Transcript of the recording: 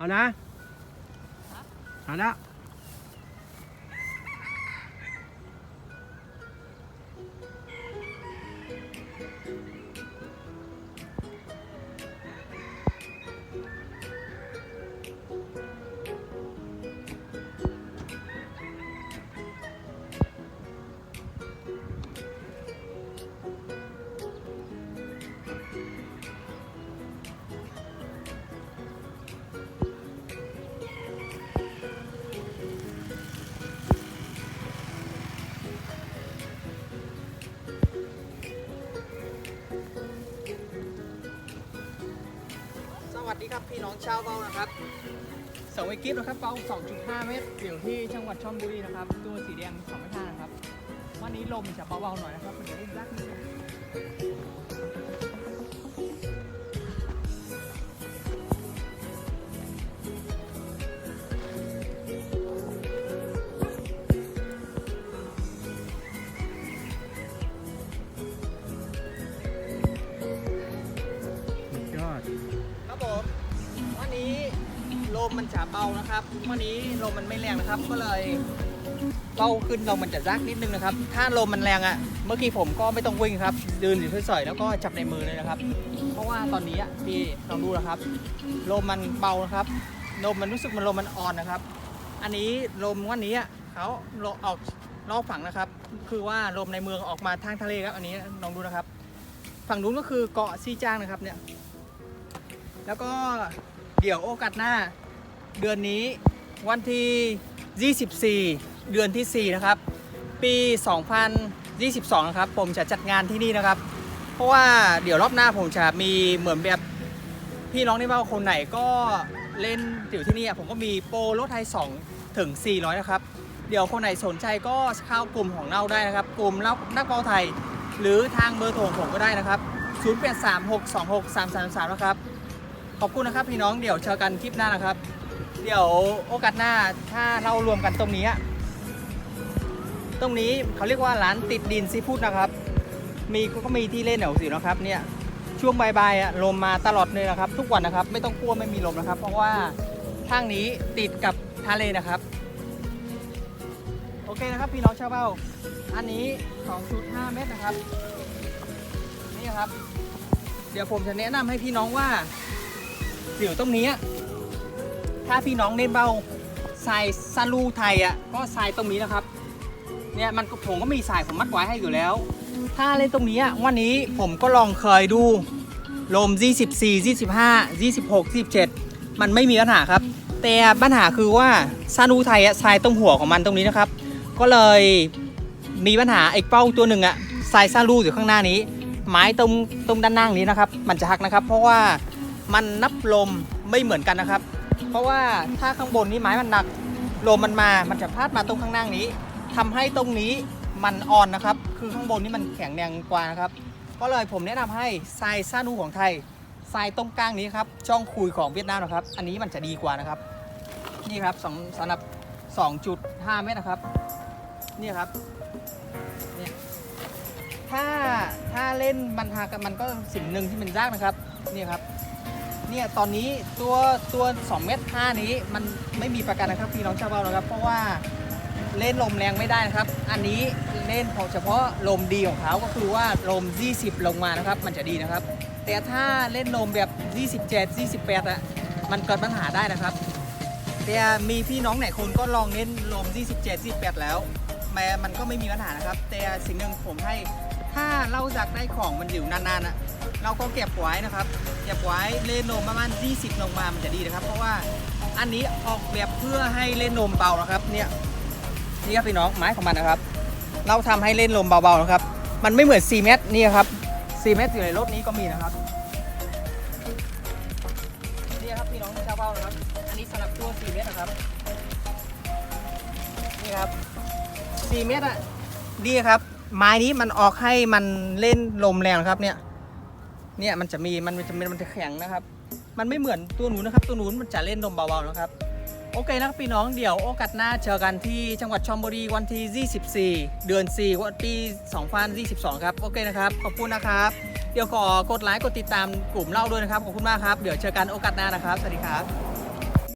เอานะเอาละสวั ดีครับพี่น้องชาวเบานะครับสวิกิฟนะครับเบา2.5 เมตรอยู่ที่จังหวัดชลบุรีนะครับ ตัวสีแดงสองไม่ท่านะครับ วันนี้ลมจะเบาๆหน่อยนะครับเดี๋ยวเล่นรักนิดนึง มมันจะเบานะครับวันนี้ลมมันไม่แรงนะครับ ก็เลยเบาขึ้นลมมันจะรักนิดนึงนะครับ ถ้าลมมันแรงอะ่ะ เมื่อกี้ผมก็ไม่ต้องวิ่งครับยืนอยู่เฉยๆแล้วก็จับในมือเลยนะครับ เพราะว่าตอนนี้อะพี่ลองดูนะครับลมมันเบานะครับลมมันรู้สึกมันลมมันอ่อนนะครับ อันนี้ลมวันนี้อะเขาออกนอกฝั่งนะครับ คือว่าลมในเมืองออกมาทางทะเลครับ อันนี้ลองดูนะครับ ฝั่งนู้นก็คือเกาะซีจ้างนะครับเนี่ย แล้วก็เดี๋ยวโอกาสหน้า เดือนนี้วันที่ 24 เดือนที่ 4 นะครับ ปี 2022 นะครับ ผมจะจัดงานที่นี่นะครับ เพราะว่าเดี๋ยวรอบหน้าผมจะมีเหมือนแบบพี่น้องที่ว่าคนไหนก็เล่นอยู่ที่นี่ผมก็มีโปรลดไทย 2 ถึง 400 นะครับ เดี๋ยวคนไหนสนใจก็เข้ากลุ่มของเราได้นะครับ กลุ่มนักบอลไทย หรือทางเบอร์โทรของผมก็ได้นะครับ 0836263333 นะครับ ขอบคุณนะครับพี่น้องเดี๋ยวเจอกันคลิปหน้านะครับ เดี๋ยวโอกาสหน้าถ้าเรารวมกันตรงนี้อะตรงนี้เขาเรียกว่าร้านติดดินซีฟู้ดนะครับ มีก็มีที่เล่นแถวสินะครับเนี่ยช่วงบ่ายๆอะลมมาตลอดเลยนะครับ ทุกวันนะครับ ไม่ต้องกลัวไม่มีลมนะครับ เพราะว่าทางนี้ติดกับทะเลนะครับ โอเคนะครับ พี่น้องชาวเบ้า อันนี้ 2.5 เมตรนะครับ นี่ครับ เดี๋ยวผมจะแนะนำให้พี่น้องว่าเดี๋ยวตรงนี้ ถ้าพี่น้องเน้นเบาสายซาลูไทยอะก็สายตรงนี้นะครับ เนี่ยมันผมก็มีสายผมมัดไว้ให้อยู่แล้ว ถ้าเล่นตรงนี้อะวันนี้ผมก็ลองเคยดูลม24 25 26 27 มันไม่มีปัญหาครับ แต่ปัญหาคือว่าซาลูไทยอะสายตรงหัวของมันตรงนี้นะครับ ก็เลยมีปัญหาไอ้เป้าตัวหนึ่งอะสายซาลูอยู่ข้างหน้านี้ ไม้ตรงตรงด้านล่างนี้นะครับ มันจะหักนะครับ เพราะว่ามันนับลมไม่เหมือนกันนะครับ เพราะว่าถ้าข้างบนนี้ไม้มันหนักลมมันมา มันจะพาดมาตรงข้างล่างนี้ทำให้ตรงนี้มันอ่อนนะครับ คือข้างบนนี้มันแข็งแรงกว่านะครับ ก็เลยผมแนะนำให้ทรายซานูของไทยทรายตรงกลางนี้ครับช่องคุยของเวียดนามนะครับ อันนี้มันจะดีกว่านะครับ นี่ครับสสำหรับ 2.5 เมตรนะครับ นี่ครับเนี่ยถ้าถ้าเล่นมันหากันมันก็สิ่งหนึ่งที่มันยากนะครับ นี่ครับ เนี่ยตอนนี้ตัวตัว2เมตร5นี้มันไม่มีประกันนะครับพี่น้องชาวบ้านนะครับ เพราะว่าเล่นลมแรงไม่ได้นะครับ อันนี้เล่นเฉพาะลมดีของเขาก็คือว่าลม 20 ลงมานะครับ มันจะดีนะครับ แต่ถ้าเล่นลมแบบ 27 28อะมันเกิดปัญหาได้นะครับ แต่มีพี่น้องไหนคนก็ลองเล่นลม 27 28 แล้วแม้มันก็ไม่มีปัญหานะครับ แต่สิ่งหนึ่งผมให้ ถ้าเราอยากได้ของมันอยู่นานๆอะเราก็เก็บไว้นะครับ เก็บไว้เล่นนมประมาณ 20 ลงมา มันจะดีนะครับ เพราะว่าอันนี้ออกแบบเพื่อให้เล่นนมเบานะครับ เนี่ย นี่ครับพี่น้องไม้ของมันนะครับ เราทำให้เล่นลมเบาๆนะครับ มันไม่เหมือน4เมตรนี่ครับ4เมตรอยู่ในรถนี้ก็มีนะครับ นี่ครับพี่น้องชาวเบ้านะครับ อันนี้สำหรับตัว4เมตรนะครับ นี่ครับ4เมตรอะนี่ครับ ไม้นี้มันออกให้มันเล่นลมแรงครับเนี่ย เนี่ยมันจะมีมันจะมันจะแข็งนะครับ มันไม่เหมือนตัวหนูนะครับ ตัวหนูมันจะเล่นลมเบาๆนะครับ โอเคนะครับพี่น้องเดี๋ยวโอกาสหน้าเจอกันที่จังหวัดชลบุรีวันที่24 เดือน4วันปี2022 ครับ โอเคนะครับ ขอบคุณนะครับ เดี๋ยวขอกดไลค์กดติดตามกลุ่มเล่าด้วยนะครับ ขอบคุณมากครับ เดี๋ยวเจอกันโอกาสหน้านะครับ สวัสดีครับ